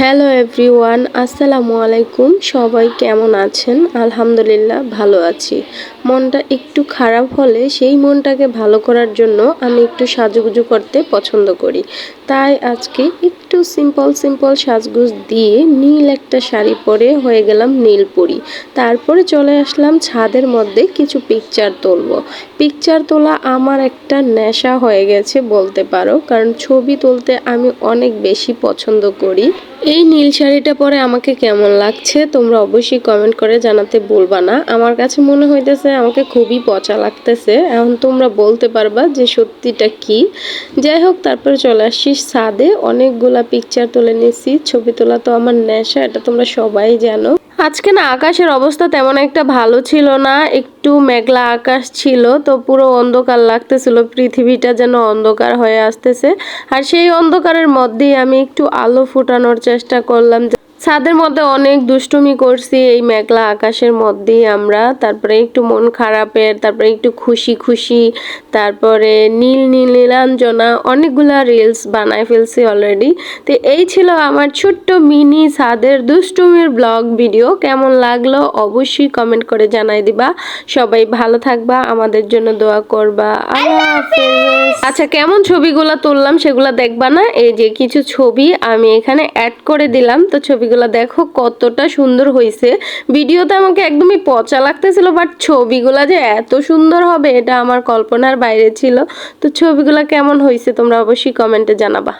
Hello everyone আসসালামু আলাইকুম। সবাই কেমন আছেন? আলহামদুলিল্লাহ ভালো আছি। মনটা একটু খারাপ হলে সেই মনটাকে ভালো করার জন্য আমি একটু সাজুগুজু করতে পছন্দ করি। তাই আজকে একটু সিম্পল সিম্পল সাজগুজ দিয়ে নীল একটা শাড়ি পরে হয়ে গেলাম নীলপুরি। তারপরে চলে আসলাম ছাদের মধ্যে কিছু পিকচার তুলব। পিকচার তোলা আমার একটা নেশা হয়ে গেছে বলতে পারো, কারণ ছবি তুলতে আমি অনেক বেশি পছন্দ করি। এই নীল শাড়িটা পরে আমাকে কেমন লাগছে তোমরা অবশ্যই কমেন্ট করে জানাতে বলবা না। আমার কাছে মনে হইতেছে আমাকে খুবই পচা লাগতেছে। এখন তোমরা বলতে পারবা যে সত্যিটা কি। যাই হোক, তারপরে চলে আসছি ছাদে অনেকগুলা পিকচার তুলে নিয়েছি। ছবি তোলা তো আমার নেশা, এটা তোমরা সবাই জানো। আজকে না আকাশের অবস্থা তেমন একটা ভালো ছিল না। একটু মেঘলা আকাশ ছিল, তো পুরো অন্ধকার লাগতেছিল। পৃথিবীটা যেন অন্ধকার হয়ে আসতেছে। আর সেই অন্ধকারের মধ্যেই আমি একটু আলো ফুটানোর চেষ্টা করলাম ছাদের মধ্যে অনেক দুষ্টুমি করছি, এই মেঘলা আকাশের মধ্যেই আমরা। তারপরে একটু মন খারাপের, তারপরে একটু খুশি খুশি, তারপরে নীল নীল নীলাঞ্জনা, অনেকগুলা রিলস বানায় ফেলছি অলরেডি তো এই ছিল আমার ছোট্ট মিনি ছাদের দুষ্টুমির ব্লগ ভিডিও কেমন লাগল অবশ্যই কমেন্ট করে জানাই দিবা। সবাই ভালো থাকবা, আমাদের জন্য দোয়া করবা। আচ্ছা কেমন ছবিগুলো তুললাম সেগুলো দেখবা না? এই যে কিছু ছবি আমি এখানে অ্যাড করে দিলাম, তো ছবিগুলো দেখো কতটা সুন্দর হয়েছে ভিডিওতে আমাকে একদমই পচা লাগতেছিল বাট ছবিগুলো যে এত সুন্দর হবে, এটা আমার কল্পনার বাইরে ছিল। তো ছবিগুলো কেমন হয়েছে তোমরা অবশ্যই কমেন্টে জানাবা।